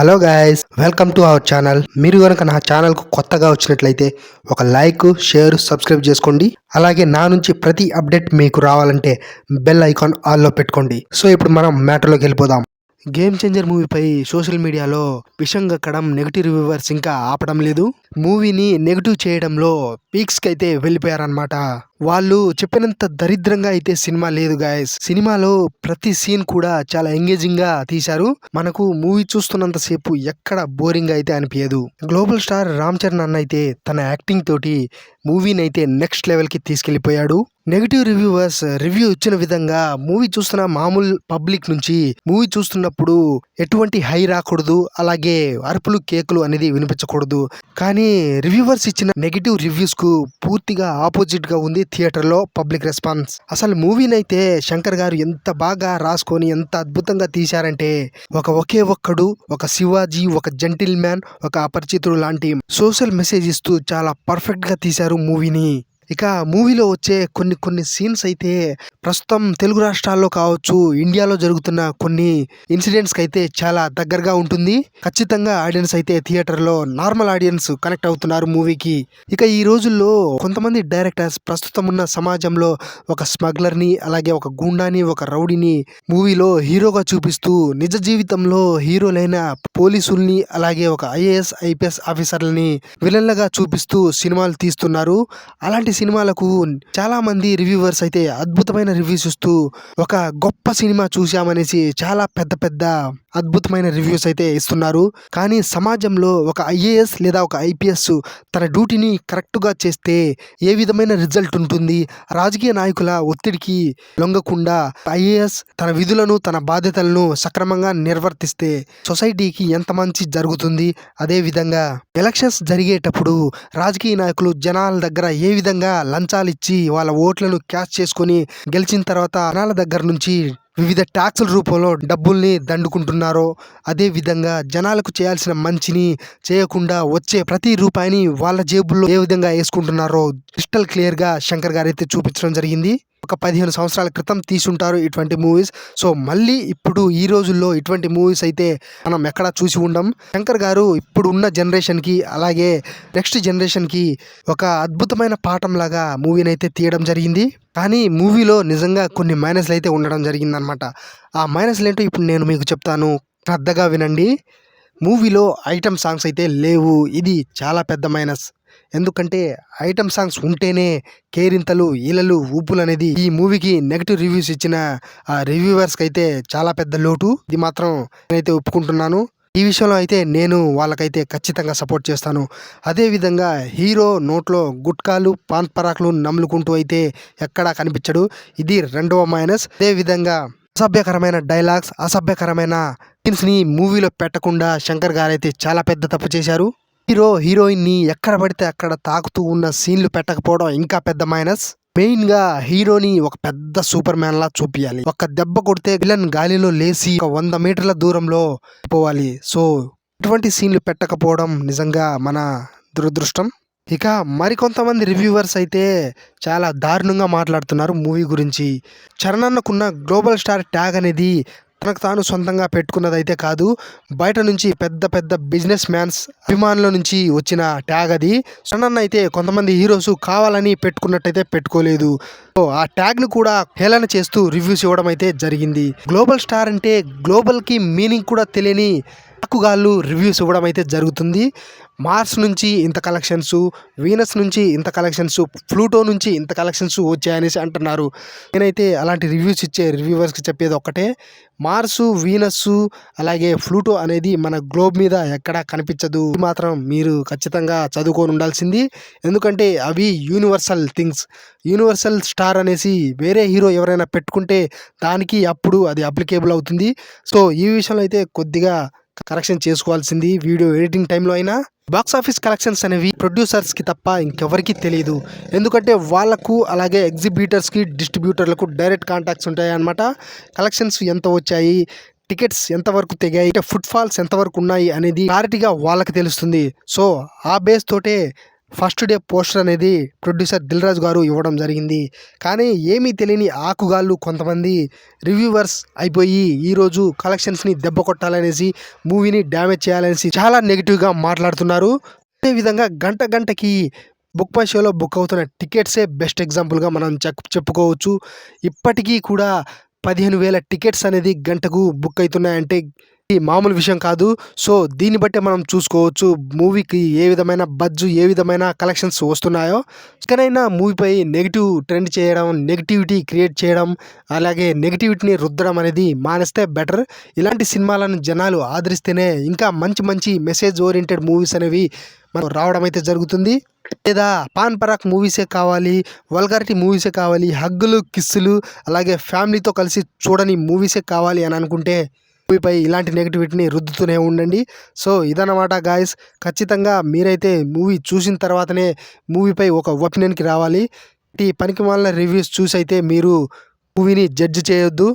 Hello guys welcome to our channel. మీరు కనుక నా ఛానల్కు కొత్తగా వచ్చినట్లయితే ఒక లైక్ షేర్ సబ్స్క్రైబ్ చేసుకోండి. అలాగే నా నుంచి ప్రతి అప్డేట్ మీకు రావాలంటే బెల్ ఐకాన్ ఆల్లో పెట్టుకోండి. సో ఇప్పుడు మనం మ్యాటర్లోకి వెళ్ళిపోదాం. గేమ్ చేంజర్ మూవీపై సోషల్ మీడియాలో విషం కక్కడం నెగిటివ్ రివ్యూవర్స్ ఇంకా ఆపడం లేదు. మూవీని నెగిటివ్ చేయడంలో పీక్స్కి అయితే వెళ్ళిపోయారనమాట వాళ్ళు చెప్పినంత దరిద్రంగా అయితే సినిమా లేదు గాయస్. సినిమాలో ప్రతి సీన్ కూడా చాలా ఎంగేజింగ్గా తీశారు. మనకు మూవీ చూస్తున్నంత సేపు ఎక్కడ బోరింగ్ అయితే అనిపించదు గ్లోబల్ స్టార్ రామ్ చరణ్ అన్న అయితే తన యాక్టింగ్ తోటి మూవీని అయితే నెక్స్ట్ లెవెల్కి తీసుకెళ్ళిపోయాడు నెగిటివ్ రివ్యూవర్స్ రివ్యూ ఇచ్చిన విధంగా మూవీ చూస్తున్న మామూలు పబ్లిక్ నుంచి మూవీ చూస్తున్నప్పుడు ఎటువంటి హై రాకూడదు అలాగే అరుపులు కేకులు అనేది వినిపించకూడదు. కానీ రివ్యూవర్స్ ఇచ్చిన నెగిటివ్ రివ్యూస్కు పూర్తిగా ఆపోజిట్గా ఉంది థియేటర్లో పబ్లిక్ రెస్పాన్స్ అసలు మూవీనైతే శంకర్ గారు ఎంత బాగా రాసుకొని ఎంత అద్భుతంగా తీశారంటే ఒక ఒకే ఒక్కడు ఒక శివాజీ ఒక జెంటిల్ మ్యాన్ ఒక అపరిచితుడు లాంటి సోషల్ మెసేజ్ ఇస్తూ చాలా పర్ఫెక్ట్గా తీశారు మూవీని ఇక మూవీలో వచ్చే కొన్ని కొన్ని సీన్స్ అయితే ప్రస్తుతం తెలుగు రాష్ట్రాల్లో కావచ్చు ఇండియాలో జరుగుతున్న కొన్ని ఇన్సిడెంట్స్ అయితే చాలా దగ్గరగా ఉంటుంది. ఖచ్చితంగా ఆడియన్స్ అయితే థియేటర్లో నార్మల్ ఆడియన్స్ కనెక్ట్ అవుతున్నారు మూవీకి. ఇక ఈ రోజుల్లో కొంతమంది డైరెక్టర్స్ ప్రస్తుతం ఉన్న సమాజంలో ఒక స్మగ్లర్ని అలాగే ఒక గుండాని ఒక రౌడీని మూవీలో హీరోగా చూపిస్తూ నిజ జీవితంలో హీరోలైన పోలీసుల్ని అలాగే ఒక ఐఏఎస్ ఐపీఎస్ ఆఫీసర్లని విలన్లుగా చూపిస్తూ సినిమాలు తీస్తున్నారు. అలాంటి సినిమాలకు చాలా మంది రివ్యూవర్స్ అయితే అద్భుతమైన రివ్యూస్ ఇస్తూ ఒక గొప్ప సినిమా చూశామనేసి చాలా పెద్ద పెద్ద అద్భుతమైన రివ్యూస్ అయితే ఇస్తున్నారు. కానీ సమాజంలో ఒక ఐఏఎస్ లేదా ఒక ఐపీఎస్ తన డ్యూటీని కరెక్ట్గా చేస్తే ఏ విధమైన రిజల్ట్ ఉంటుంది? రాజకీయ నాయకుల ఒత్తిడికి లొంగకుండా ఐఏఎస్ తన విధులను తన బాధ్యతలను సక్రమంగా నిర్వర్తిస్తే సొసైటీకి ఎంత మంచి జరుగుతుంది? అదే విధంగా ఎలక్షన్స్ జరిగేటప్పుడు రాజకీయ నాయకులు జనాల దగ్గర ఏ విధంగా లంచాలు ఇచ్చి వాళ్ళ ఓట్లను క్యాష్ చేసుకొని గెలిచిన తర్వాత జనాల దగ్గర నుంచి వివిధ ట్యాక్సుల రూపంలో డబ్బుల్ని దండుకుంటున్నారో అదేవిధంగా జనాలకు చేయాల్సిన మంచిని చేయకుండా వచ్చే ప్రతి రూపాయిని వాళ్ళ జేబుల్లో ఏ విధంగా వేసుకుంటున్నారో క్రిస్టల్ క్లియర్గా శంకర్ గారు అయితే చూపించడం జరిగింది. ఒక పదిహేను సంవత్సరాల క్రితం తీసుంటారు ఇటువంటి మూవీస్ సో మళ్ళీ ఇప్పుడు ఈ రోజుల్లో ఇటువంటి మూవీస్ అయితే మనం ఎక్కడ చూసి ఉండం. శంకర్ గారు ఇప్పుడు ఉన్న జనరేషన్కి అలాగే నెక్స్ట్ జనరేషన్కి ఒక అద్భుతమైన పాఠం లాగా మూవీని అయితే తీయడం జరిగింది. కానీ మూవీలో నిజంగా కొన్ని మైనస్లు అయితే ఉండడం జరిగిందనమాట ఆ మైనస్లు ఏంటో ఇప్పుడు నేను మీకు చెప్తాను. శ్రద్ధగా వినండి. మూవీలో ఐటమ్ సాంగ్స్ అయితే లేవు. ఇది చాలా పెద్ద మైనస్ ఎందుకంటే ఐటమ్ సాంగ్స్ ఉంటేనే కేరింతలు ఈలలు ఊపులు అనేది ఈ మూవీకి నెగిటివ్ రివ్యూస్ ఇచ్చిన ఆ రివ్యూవర్స్కి అయితే చాలా పెద్ద లోటు. ఇది మాత్రం నేనైతే ఒప్పుకుంటున్నాను. ఈ విషయంలో అయితే నేను వాళ్ళకైతే ఖచ్చితంగా సపోర్ట్ చేస్తాను. అదేవిధంగా హీరో నోట్లో గుట్కాలు పాన్ పరాకులు నమ్ములుకుంటూ అయితే ఎక్కడా కనిపించడు. ఇది రెండవ మైనస్. అదేవిధంగా అసభ్యకరమైన డైలాగ్స్ అసభ్యకరమైన సీన్స్ని మూవీలో పెట్టకుండా శంకర్ గారు అయితే చాలా పెద్ద తప్పు చేశారు. హీరో హీరోయిన్ని ఎక్కడ పడితే అక్కడ తాకుతూ ఉన్న సీన్లు పెట్టకపోవడం ఇంకా పెద్ద మైనస్. మెయిన్గా హీరోని ఒక పెద్ద సూపర్ మ్యాన్ లా చూపించాలి ఒక దెబ్బ కొడితే విలన్ గాలిలో లేచి ఒక వంద మీటర్ల దూరంలో పోవాలి. సో ఇటువంటి సీన్లు పెట్టకపోవడం నిజంగా మన దురదృష్టం. ఇక మరికొంతమంది రివ్యూవర్స్ అయితే చాలా దారుణంగా మాట్లాడుతున్నారు మూవీ గురించి. చరణన్నకున్న గ్లోబల్ స్టార్ ట్యాగ్ అనేది తనకు తాను సొంతంగా పెట్టుకున్నదైతే కాదు. బయట నుంచి పెద్ద పెద్ద బిజినెస్ మ్యాన్స్ అభిమానుల నుంచి వచ్చిన ట్యాగ్ అది. సన్నన్న అయితే కొంతమంది హీరోస్ కావాలని పెట్టుకున్నట్టయితే పెట్టుకోలేదు. సో ఆ ట్యాగ్ను కూడా హేళన చేస్తూ రివ్యూస్ ఇవ్వడం అయితే జరిగింది. గ్లోబల్ స్టార్ అంటే గ్లోబల్కి మీనింగ్ కూడా తెలియని హక్కుగాళ్ళు రివ్యూస్ ఇవ్వడం అయితే జరుగుతుంది. మార్స్ నుంచి ఇంత కలెక్షన్స్ వీనస్ నుంచి ఇంత కలెక్షన్స్ ఫ్లూటో నుంచి ఇంత కలెక్షన్స్ వచ్చాయనేసి అంటున్నారు. నేనైతే అలాంటి రివ్యూస్ ఇచ్చే రివ్యూవర్స్కి చెప్పేది ఒక్కటే. మార్సు వీనస్ అలాగే ఫ్లూటో అనేది మన గ్లోబ్ మీద ఎక్కడా కనిపించదు. మాత్రం మీరు ఖచ్చితంగా చదువుకొని ఉండాల్సింది. ఎందుకంటే అవి యూనివర్సల్ థింగ్స్ యూనివర్సల్ స్టార్ అనేసి వేరే హీరో ఎవరైనా పెట్టుకుంటే దానికి అప్పుడు అది అప్లికేబుల్ అవుతుంది. సో ఈ విషయంలో అయితే కొద్దిగా కరెక్షన్ చేసుకోవాల్సింది. వీడియో ఎడిటింగ్ టైంలో అయినా బాక్స్ ఆఫీస్ కలెక్షన్స్ అనేవి ప్రొడ్యూసర్స్కి తప్ప ఇంకెవరికి తెలియదు ఎందుకంటే వాళ్ళకు అలాగే ఎగ్జిబిటర్స్కి డిస్ట్రిబ్యూటర్లకు డైరెక్ట్ కాంటాక్ట్స్ ఉంటాయి అన్నమాట కలెక్షన్స్ ఎంత వచ్చాయి టికెట్స్ ఎంతవరకు తెగాయి అంటే ఫుట్ ఫాల్స్ ఎంతవరకు ఉన్నాయి అనేది క్లారిటీగా వాళ్ళకి తెలుస్తుంది. సో ఆ బేస్ తోటే ఫస్ట్ డే పోస్టర్ అనేది ప్రొడ్యూసర్ దిల్ రాజు గారు ఇవ్వడం జరిగింది. కానీ ఏమీ తెలియని ఆకుగాళ్ళు కొంతమంది రివ్యూవర్స్ అయిపోయి ఈరోజు కలెక్షన్స్ని దెబ్బ కొట్టాలనేసి మూవీని డ్యామేజ్ చేయాలనేసి చాలా నెగిటివ్గా మాట్లాడుతున్నారు. అదేవిధంగా గంట గంటకి బుక్ మై షోలో బుక్ అవుతున్న టికెట్సే బెస్ట్ ఎగ్జాంపుల్గా మనం చెక్ చెప్పుకోవచ్చు. ఇప్పటికీ కూడా పదిహేను వేల టికెట్స్ అనేది గంటకు బుక్ అవుతున్నాయంటే మామూలు విషయం కాదు. సో దీన్ని బట్టే మనం చూసుకోవచ్చు మూవీకి ఏ విధమైన బజ్జు ఏ విధమైన కలెక్షన్స్ వస్తున్నాయో. ఇకనైనా మూవీపై నెగిటివ్ ట్రెండ్ చేయడం నెగిటివిటీ క్రియేట్ చేయడం అలాగే నెగిటివిటీని రుద్దడం అనేది మానేస్తే బెటర్. ఇలాంటి సినిమాలను జనాలు ఆదరిస్తేనే ఇంకా మంచి మంచి మెసేజ్ ఓరియంటెడ్ మూవీస్ అనేవి మనకు రావడం అయితే జరుగుతుంది. లేదా పాన్ పరాక్ మూవీసే కావాలి వల్గారిటీ మూవీసే కావాలి హగ్గులు కిస్సులు అలాగే ఫ్యామిలీతో కలిసి చూడని మూవీసే కావాలి అని అనుకుంటే మూవీపై ఇలాంటి నెగిటివిటీని రుద్దుతూనే ఉండండి. సో ఇదన్నమాట గాయస్ ఖచ్చితంగా మీరైతే మూవీ చూసిన తర్వాతనే మూవీపై ఒక ఒపీనియన్కి రావాలి. ఈ పనికి మాలిన రివ్యూస్ చూసి అయితే మీరు మూవీని జడ్జ్ చేయొద్దు.